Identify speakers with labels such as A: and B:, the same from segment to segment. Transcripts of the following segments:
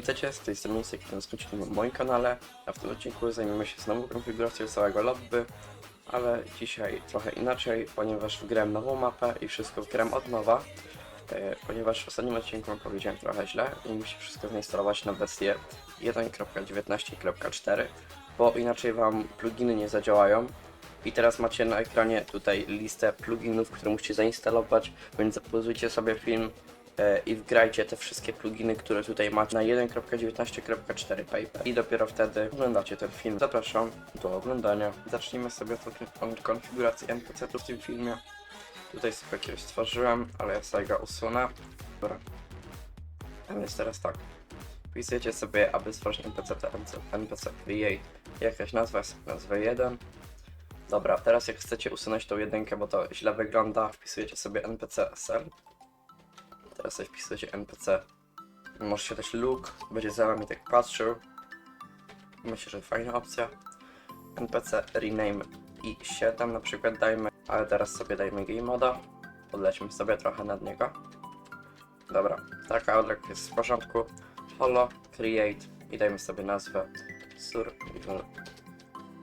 A: widzecie, z tej strony Sekretny Skrócik na moim kanale, a w tym odcinku zajmiemy się znowu konfiguracją całego lobby, ale dzisiaj trochę inaczej, ponieważ wgrałem nową mapę i wszystko wgrałem od nowa, e, ponieważ w ostatnim odcinku powiedziałem trochę źle i musi wszystko zainstalować na wersję 1.19.4, bo inaczej wam pluginy nie zadziałają. I teraz macie na ekranie tutaj listę pluginów, które musicie zainstalować, więc zapauzujcie sobie film i wgrajcie te wszystkie pluginy, które tutaj macie na 1.19.4 paper i dopiero wtedy oglądacie ten film. Zapraszam do oglądania. Zacznijmy sobie od- konfiguracji NPC w tym filmie. Tutaj sobie jakiegoś stworzyłem, ale ja sobie go usunę. Dobra. A więc teraz tak. Wpisujecie sobie, aby stworzyć NPC, to NPC create jakaś nazwa, nazwę 1. Dobra, teraz jak chcecie usunąć tą jedynkę, bo to źle wygląda, wpisujecie sobie npc sl. Teraz sobie wpisujecie npc. Możecie dać look, będzie za wami tak patrzył. Myślę, że fajna opcja. npc rename i 7 na przykład dajmy, ale teraz sobie dajmy game moda. Podlećmy sobie trochę nad niego. Dobra, taka odrek jest w porządku. Holo, create i dajmy sobie nazwę survival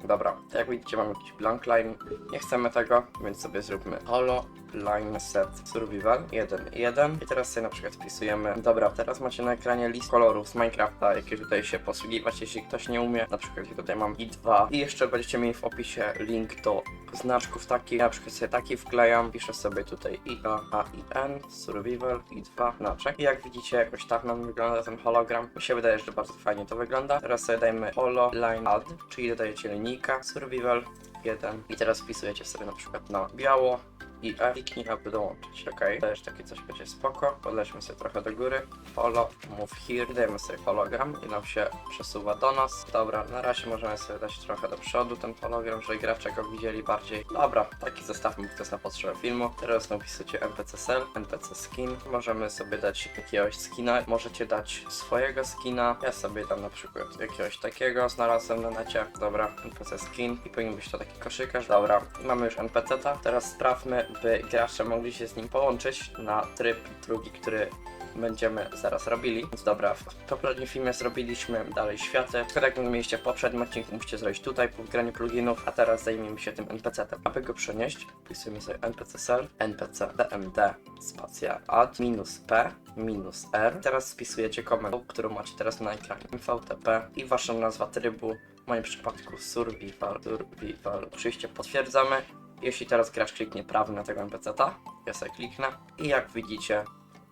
A: Dobra, jak widzicie mamy jakiś blank line, nie chcemy tego, więc sobie zróbmy holo line set survival 1 1 i teraz sobie na przykład wpisujemy, dobra, teraz macie na ekranie list kolorów z Minecrafta, jakie tutaj się posługiwać, jeśli ktoś nie umie, na przykład tutaj mam i2 i jeszcze będziecie mieli w opisie link do znaczków takich, na przykład sobie taki wklejam, piszę sobie tutaj IA, A, I, N, survival, I2, znaczek. I jak widzicie jakoś tak nam wygląda ten hologram, mi się wydaje, że bardzo fajnie to wygląda, teraz sobie dajmy holo line add, czyli dodajecie linijka, survival 1 i teraz wpisujecie sobie na przykład na biało i E kliknij, aby dołączyć, ok? Też takie coś będzie spoko, podlećmy sobie trochę do góry, follow, move here, dajemy sobie hologram i nam się przesuwa do nas. Dobra, na razie możemy sobie dać trochę do przodu ten hologram, żeby gracze go widzieli bardziej. Dobra, taki zostawmy, bo to jest na potrzebę filmu. Teraz napisujecie npc cell, npc skin, możemy sobie dać jakiegoś skina, możecie dać swojego skina, ja sobie dam na przykład jakiegoś takiego, znalazłem na necie, dobra, npc skin. I powinien być to taki koszykarz, dobra, mamy już npc-ta, teraz sprawmy, by gracze mogli się z nim połączyć na tryb drugi, który będziemy zaraz robili. Więc dobra, w poprzednim filmie zrobiliśmy dalej światy. Tak jak mieliście w poprzednim odcinku, musicie zrobić tutaj po wgraniu pluginów, a teraz zajmiemy się tym NPC-tem. Aby go przenieść, wpisujemy sobie npc cell, npc dmd, spacja add, minus p, minus r. Teraz spisujecie komendę, którą macie teraz na ekranie. mvtp i wasza nazwa trybu, w moim przypadku survival, survival. Oczywiście potwierdzamy. Jeśli teraz gracz kliknie prawy na tego NPC-ta, ja sobie kliknę. I jak widzicie,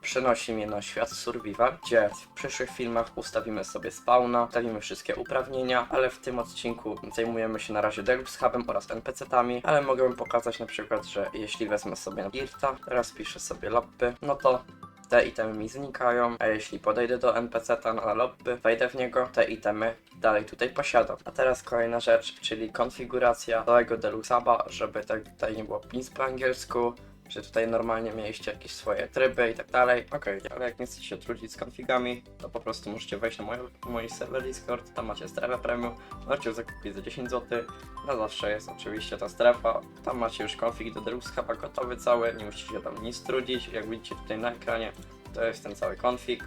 A: przenosi mnie na świat survival, gdzie w przyszłych filmach ustawimy sobie spawna, ustawimy wszystkie uprawnienia, ale w tym odcinku zajmujemy się na razie Deluxe Hubem oraz NPC-tami, ale mogę pokazać na przykład, że jeśli wezmę sobie na Dirta, teraz piszę sobie lobby, no to te itemy mi znikają, a jeśli podejdę do NPC-ta na lobby, wejdę w niego, te itemy dalej tutaj posiadam. A teraz kolejna rzecz, czyli konfiguracja całego Deluxe Huba, żeby tak tutaj nie było pins po angielsku, że tutaj normalnie mieliście jakieś swoje tryby i tak dalej. Okej, ale jak nie chcecie się trudzić z konfigami, to po prostu możecie wejść na mój, mój serwer Discord, tam macie strefę premium, możecie zakupić za 10 zł. Na zawsze jest oczywiście ta strefa, tam macie już konfig do Huba gotowy cały, nie musicie się tam nic trudzić, jak widzicie tutaj na ekranie, to jest ten cały konfig.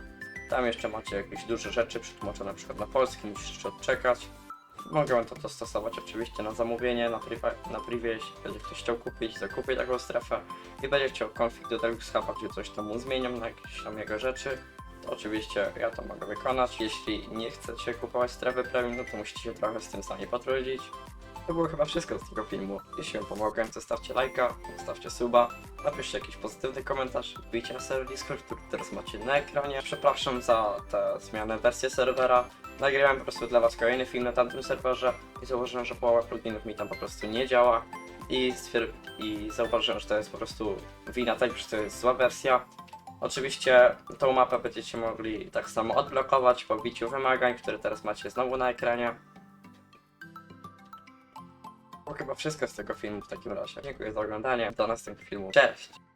A: Tam jeszcze macie jakieś duże rzeczy przetłumaczone na przykład na polski, musicie jeszcze odczekać. Mogę to dostosować oczywiście na zamówienie, na, priwa- na jeśli będzie ktoś chciał kupić, zakupię taką strefę i będzie chciał config do Deluxe Huba, gdzie coś tam mu zmieniam na jakieś tam jego rzeczy, to oczywiście ja to mogę wykonać. Jeśli nie chcecie kupować strefy premium, no to musicie się trochę z tym sami potrudzić. To było chyba wszystko z tego filmu. Jeśli wam pomogłem, zostawcie lajka, zostawcie suba, napiszcie jakiś pozytywny komentarz, wbijcie na serwer Discord, który teraz macie na ekranie. Przepraszam za tę zmianę wersję serwera. Nagrywałem po prostu dla was kolejny film na tamtym serwerze i zauważyłem, że połowa pluginów mi tam po prostu nie działa i, i zauważyłem, że to jest po prostu wina tego, że to jest zła wersja. Oczywiście tą mapę będziecie mogli tak samo odblokować po wbiciu wymagań, które teraz macie znowu na ekranie. To chyba wszystko z tego filmu w takim razie. Dziękuję za oglądanie. Do następnego filmu. Cześć!